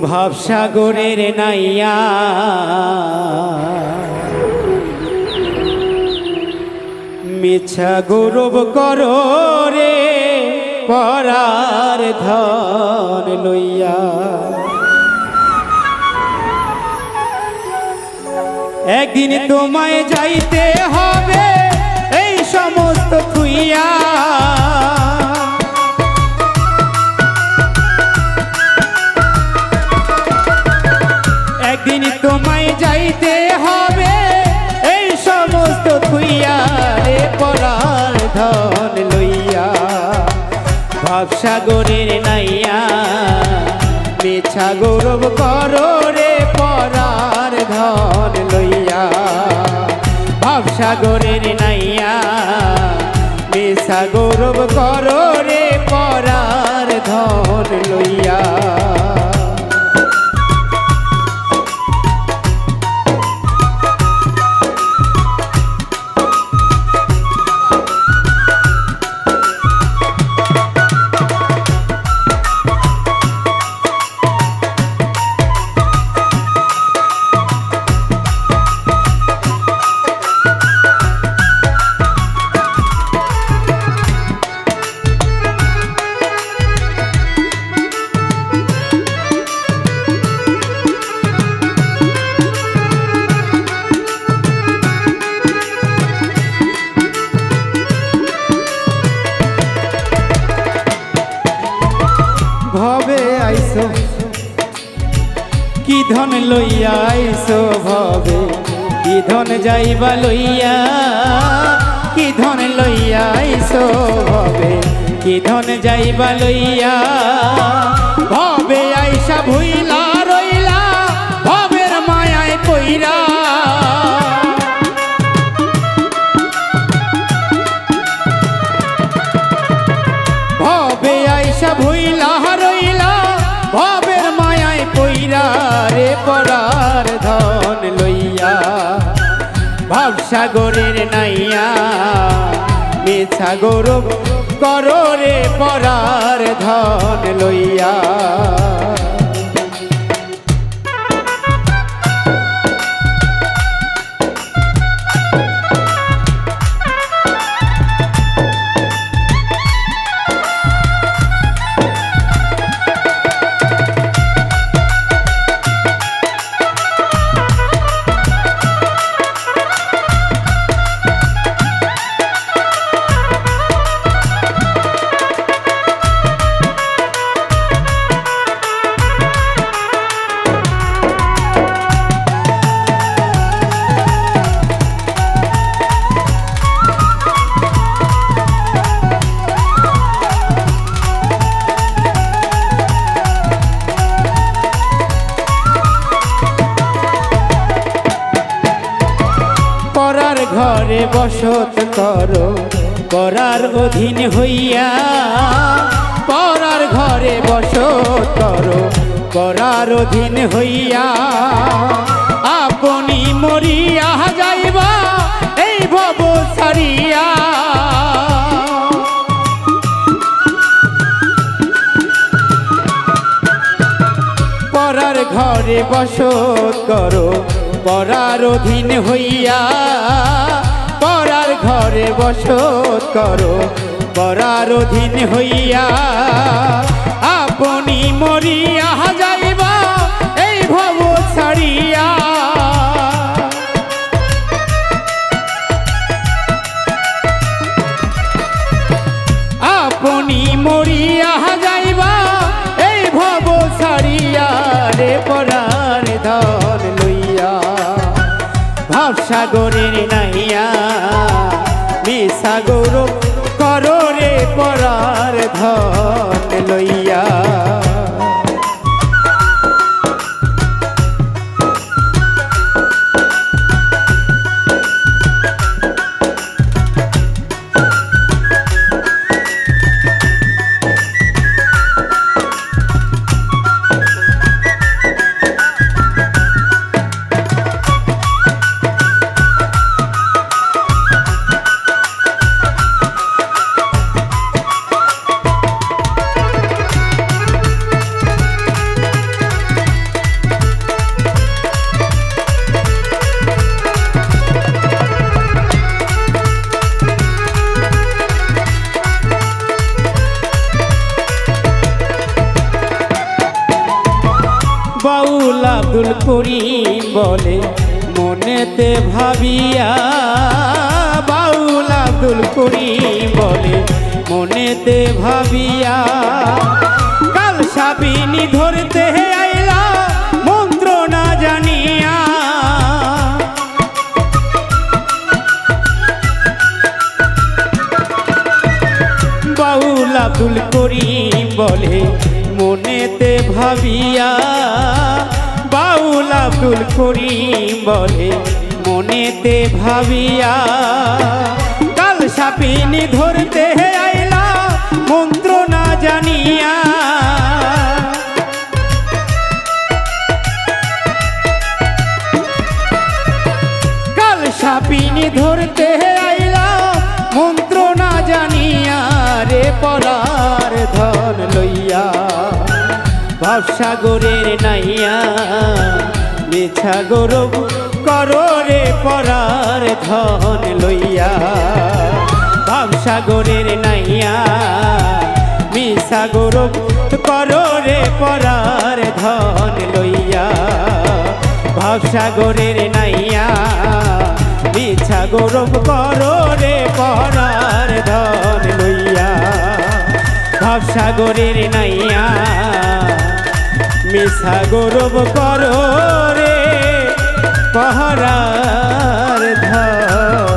ভাবসাগরের নাইয়া। মিছা গৌরব করো রে পরার ধন লইয়া। একদিন তোমায় যাইতে হবে ভাবসাগরের নাইয়া। মিছা গৌরব করো রে পরার ধন লইয়া। ভাবসাগরের নাইয়া। মিছা গৌরব করো রে পরার ধন লইয়া। ভবে আইসো? কি ধন লইয়া আইসো ভবে? কি ধন যাইবা লইয়া? কি ধন লইয়া আইসো ভবে? কি ধন যাইবা লইয়া? ভাবে আইসা ভুইলা ভাবসাগরের নাইয়া মিছা গৌরব করো রে পরার ধন লইয়া। ঘরে বসত করো পরার অধীন হইয়া। পরার ঘরে বসত করো পরার অধীন হইয়া। আপনি মরিয়া যাইবা, এই ভব সারিয়া পরার ঘরে বসত করো, পরার অধীন হইয়া। ঘরে বসত করো পরার অধীন হইয়া। আপনি মরিয়া যাইবা, এই ভব ছাড়িয়া। মরিয়া যাইবা নাইয়া মিশা গৌরব করো রে পরার ধন আব্দুল করিম বলে, মনেতে ভাবিয়া বাউল আব্দুল করিম বলে, মনেতে ভাবিয়া কাল সাবিনী ধরতে আইলা, মন্ত্র না জানিয়া। বাউল আব্দুল করিম বলে, মনেতে ভাবিয়া আব্দুল করিম বলে, মনেতে ভাবিয়া, কাল সাপিনী ধরতে আইলা, মন্ত্র না জানিয়া। কাল সাপিনী ধরতে আইলা, মন্ত্র না জানিয়া, রে পরার ধন লইয়া ভাবসাগরের নাইয়া মিছা গৌরব করো রে পরার ধন লইয়া। ভাবসাগরের নাইয়া মিশা গৌরব করো রে পরার ধন লইয়া। ভাবসাগরের নাইয়া মিছা গৌরব করো রে পরার ধন লইয়া। ভাবসাগরের নাইয়া মিছা গৌরব করো পহরার ধন